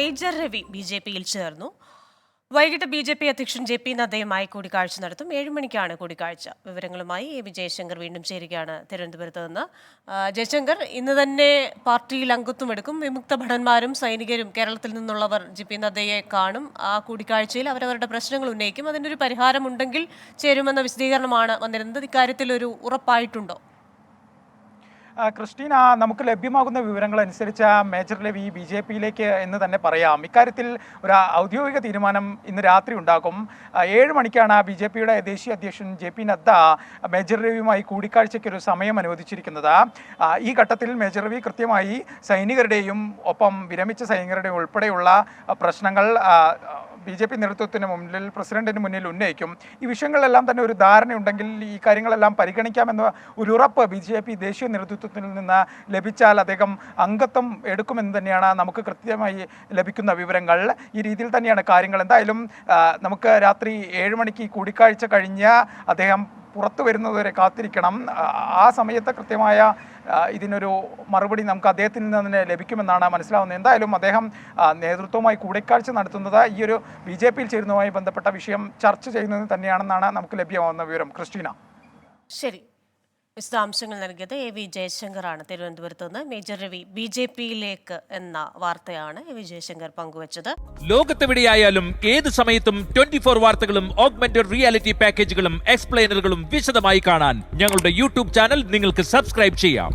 Major Ravi B J പിയിൽ ചേർന്നു. വൈകിട്ട് ബി ജെ പി അധ്യക്ഷൻ ജെ പി നദ്ദയുമായി കൂടിക്കാഴ്ച നടത്തും. ഏഴുമണിക്കാണ് കൂടിക്കാഴ്ച. വിവരങ്ങളുമായി എ വി ജയശങ്കർ വീണ്ടും ചേരുകയാണ് തിരുവനന്തപുരത്ത് നിന്ന്. ജയശങ്കർ ഇന്ന് തന്നെ പാർട്ടിയിൽ അംഗത്വം എടുക്കും. വിമുക്ത ഭടന്മാരും സൈനികരും കേരളത്തിൽ നിന്നുള്ളവർ ജെ പി നദ്ദയെ കാണും. ആ കൂടിക്കാഴ്ചയിൽ അവരവരുടെ പ്രശ്നങ്ങൾ ഉന്നയിക്കും. അതിനൊരു പരിഹാരമുണ്ടെങ്കിൽ ചേരുമെന്ന വിശദീകരണമാണ് വന്നിരുന്നത്. ഇക്കാര്യത്തിൽ ഒരു ഉറപ്പായിട്ടുണ്ടോ? ക്രിസ്റ്റീന നമുക്ക് ലഭ്യമാകുന്ന വിവരങ്ങൾ അനുസരിച്ച് മേജർ ലവി ബി ജെ പിയിലേക്ക് എന്ന് തന്നെ പറയാം. ഇക്കാര്യത്തിൽ ഒരു ഔദ്യോഗിക തീരുമാനം ഇന്ന് രാത്രി ഉണ്ടാകും. ഏഴ് മണിക്കാണ് ബി ജെ പിയുടെ ദേശീയ അധ്യക്ഷൻ ജെ പി നദ്ദ മേജർ രവിയുമായി കൂടിക്കാഴ്ചയ്ക്ക് ഒരു സമയം അനുവദിച്ചിരിക്കുന്നത്. ഈ ഘട്ടത്തിൽ മേജർ രവി കൃത്യമായി സൈനികരുടെയും ഒപ്പം വിരമിച്ച സൈനികരുടെയും ഉൾപ്പെടെയുള്ള പ്രശ്നങ്ങൾ ബി ജെ പി നേതൃത്വത്തിന് മുന്നിൽ പ്രസിഡന്റിന് മുന്നിൽ ഉന്നയിക്കും. ഈ വിഷയങ്ങളെല്ലാം തന്നെ ഒരു ധാരണയുണ്ടെങ്കിൽ ഈ കാര്യങ്ങളെല്ലാം പരിഗണിക്കാമെന്ന ഒരു ഉറപ്പ് ബി ജെ പി ദേശീയ നേതൃത്വത്തിൽ നിന്ന് ലഭിച്ചാൽ അദ്ദേഹം അംഗത്വം എടുക്കുമെന്ന് തന്നെയാണ് നമുക്ക് കൃത്യമായി ലഭിക്കുന്ന വിവരങ്ങൾ. ഈ രീതിയിൽ തന്നെയാണ് കാര്യങ്ങൾ. എന്തായാലും നമുക്ക് രാത്രി ഏഴ് മണിക്ക് കൂടിക്കാഴ്ച കഴിഞ്ഞ് അദ്ദേഹം പുറത്തു വരുന്നതുവരെ കാത്തിരിക്കണം. ആ, സമയത്ത് കൃത്യമായ ഇതിനൊരു മറുപടി നമുക്ക് അദ്ദേഹത്തിൽ നിന്ന് തന്നെ ലഭിക്കുമെന്നാണ് മനസ്സിലാവുന്നത്. എന്തായാലും അദ്ദേഹം നേതൃത്വവുമായി കൂടിക്കാഴ്ച നടത്തുന്നത് ഈ ഒരു ബി ജെ പിയിൽ ചേരുന്നതുമായി ബന്ധപ്പെട്ട വിഷയം ചർച്ച ചെയ്യുന്നത് തന്നെയാണെന്നാണ് നമുക്ക് ലഭ്യമാവുന്ന വിവരം. ക്രിസ്റ്റീന. ശരി. വിശദാംശങ്ങൾ നൽകിയത് എ വി ജയശങ്കറാണ്. തിരുവനന്തപുരത്ത് നിന്ന് മേജർ രവി ബി ജെ പിയിലേക്ക് എന്ന വാർത്തയാണ് എ വി ജയശങ്കർ പങ്കുവച്ചത്. ലോകത്തെവിടെയായാലും ഏത് സമയത്തും ട്വന്റി ഫോർ വാർത്തകളും ഓഗ്മെന്റഡ് റിയാലിറ്റി പാക്കേജുകളും എക്സ്പ്ലെയിനറുകളും വിശദമായി കാണാൻ ഞങ്ങളുടെ യൂട്യൂബ് ചാനൽ നിങ്ങൾക്ക് സബ്സ്ക്രൈബ് ചെയ്യാം.